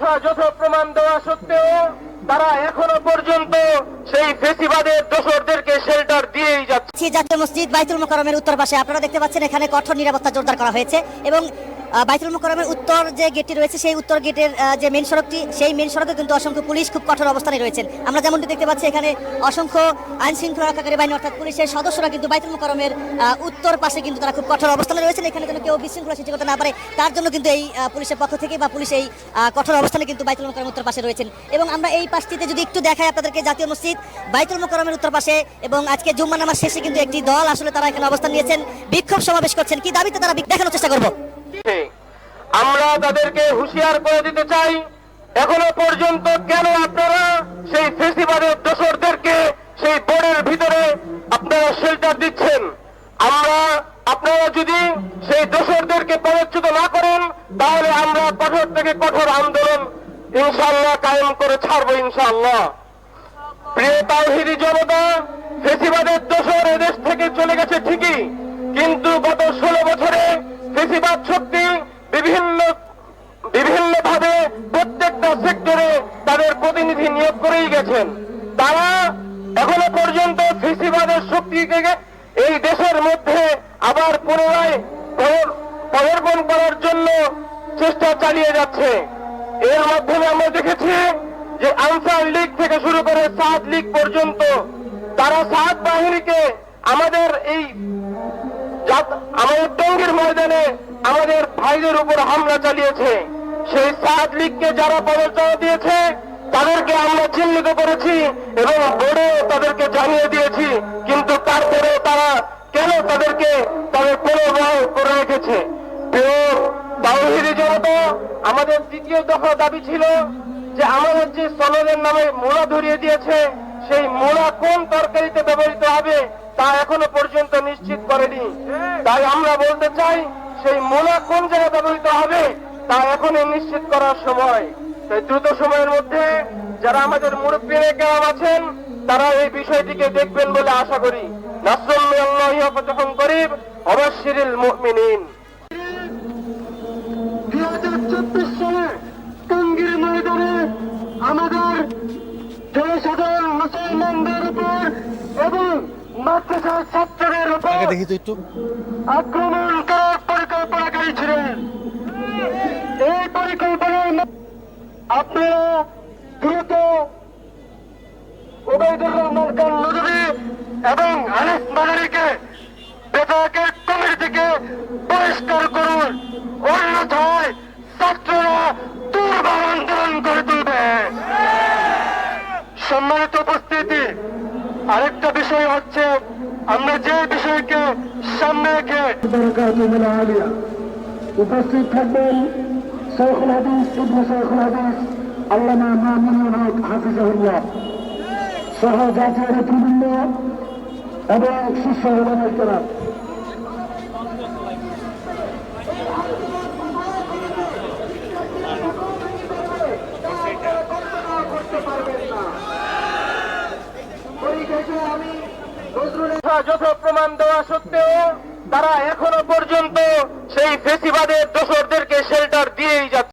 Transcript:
যথাযথ প্রমাণ দেওয়া সত্ত্বেও তারা এখনও পর্যন্ত সেই ফেসিবাদের শেল্টার দিয়েই যাচ্ছে। জাতীয় মসজিদ বাইতুল মোকারমের উত্তর পাশে। আপনারা দেখতে পাচ্ছেন এখানে কঠোর নিরাপত্তা জোরদার করা হয়েছে এবং বাইতুল উত্তর যে গেটটি রয়েছে, সেই উত্তর গেটের যে মেন সড়কটি, সেই মেন সড়কে কিন্তু অসংখ্য পুলিশ খুব কঠোর অবস্থানে রয়েছেন। আমরা যেমনটি দেখতে পাচ্ছি, এখানে অসংখ্য আইন শৃঙ্খলা রক্ষাকারী বাহিনী, অর্থাৎ পুলিশের সদস্যরা কিন্তু বাইতুল মোকারমের উত্তর পাশে কিন্তু তারা খুব কঠোর অবস্থানে রয়েছেন। এখানে যেন কেউ বিশৃঙ্খলা সৃষ্টি করতে না পারে, তার জন্য কিন্তু এই পুলিশের পক্ষ থেকে বা পুলিশ এই কঠোর অবস্থানে কিন্তু বাইতুল মোকারমের উত্তর পাশে রয়েছেন। এবং আমরা এই পাশটিতে যদি একটু দেখাই আপনাদেরকে জাতীয় মসজিদ, বাইতুল মোকারমের উত্তর পাশে এবং আজকে জুম্মা নামাজ শেষে কিন্তু একটি দল আসলে তারা এখানে অবস্থান নিয়েছেন। বিক্ষোভ সমাবেশ করছেন। কি দাবিতে তারা দেখানোর চেষ্টা করব? আমরা তাদেরকে হুঁশিয়ার করে দিতে চাই, এখনও পর্যন্ত কেন আপনারা সেই ফেসিবাদের দোসরদেরকে সেই বোর্ডের ভিতরে আপনারা শেল্টার দিচ্ছেন? আমরা, আপনারা যদি সেই দোসরদেরকে পদচ্যুত না করেন, তাহলে আমরা কঠোর থেকে কঠোর আন্দোলন ইনশাল্লাহ কায়েম করে ছাড়বো ইনশাল্লাহ প্রিয় তাওহিদি জনতা, ফেসিবাদের দোষর এদেশ থেকে চলে গেছে ঠিকই, কিন্তু গত ষোলো বছরে ফেসিবাদ শক্তি বিভিন্ন বিভিন্ন ভাবে প্রত্যেকটা সেক্টরে তাদের প্রতিনিধি নিয়োগ করেই গেছেন। তারা এখনও পর্যন্ত ফেসিবাদের শক্তিকে এই দেশের মধ্যে আবার পুনরায় পদার্পণ করার জন্য চেষ্টা চালিয়ে যাচ্ছে। এর মাধ্যমে আমরা দেখেছি যে আনসার লীগ থেকে শুরু করে সাত লীগ পর্যন্ত তারা সাত বাহিনীকে আমাদের এই আমাদের টঙ্গীর ময়দানে আমাদের ভাইদের উপর হামলা চালিয়েছে। সেই সাত লীগকে যারা পদচারণা দিয়েছে, তাদেরকে আমরা চিহ্নিত করেছি এবং বোর্ডেও তাদেরকে জানিয়ে দিয়েছি, কিন্তু তারপরেও তারা কেন তাদেরকে তাদের পুনর্বহ করে রেখেছে? আমাদের দ্বিতীয় দফা দাবি ছিল যে আমাদের যে সনদের নামে মোড়া ধরিয়ে দিয়েছে, সেই মোড়া কোন তরকারিতে ব্যবহৃত হবে তা এখনও পর্যন্ত নিশ্চিত করেনি। তাই আমরা বলতে চাই, সেই মোড়া কোন জায়গায় ব্যবহৃত হবে তা এখনই নিশ্চিত করার সময়। তাই দ্রুত সময়ের মধ্যে যারা আমাদের মুরব্বী গ্রাম আছেন, তারা এই বিষয়টিকে দেখবেন বলে আশা করি। নাসরুল্লাহ যখন করিব অবশ্যিরিল মুমিনিন। চব্বিশ সালে টঙ্গীর ময়দানে আমাদের জনসাধারণ মুসলমানদের উপর এবং মাদ্রাসা ছাত্রদের উপর আক্রমণ করার পরিকল্পনাকারী ছিলেন এই পরিকল্পনার আপনারা দ্রুত ওবায়দুর রহমান খান নদী এবং আনিস মাদারিকে বেতাকের কমিটি থেকে পরিষ্কার করুন। অন্যথায় ছাত্ররা দুর্বার আন্দোলন করে তুলবে। সম্মানিত উপস্থিতি, আরেকটা বিষয় হচ্ছে, আমরা যে বিষয়কে সামনে রেখে উপস্থিত থাকবেন শেখুল হাদিস, ইবনে শেখুল হাদিস, আল্লামা মামুনুল হক হাফিজাহুল্লাহ সহ জাতীয় এবং শীর্ষ ওলামায়ে কেরাম যথাযথ প্রমাণ দেওয়া সত্ত্বেও তারা এখনও পর্যন্ত সেই ফেসিবাদের দোষ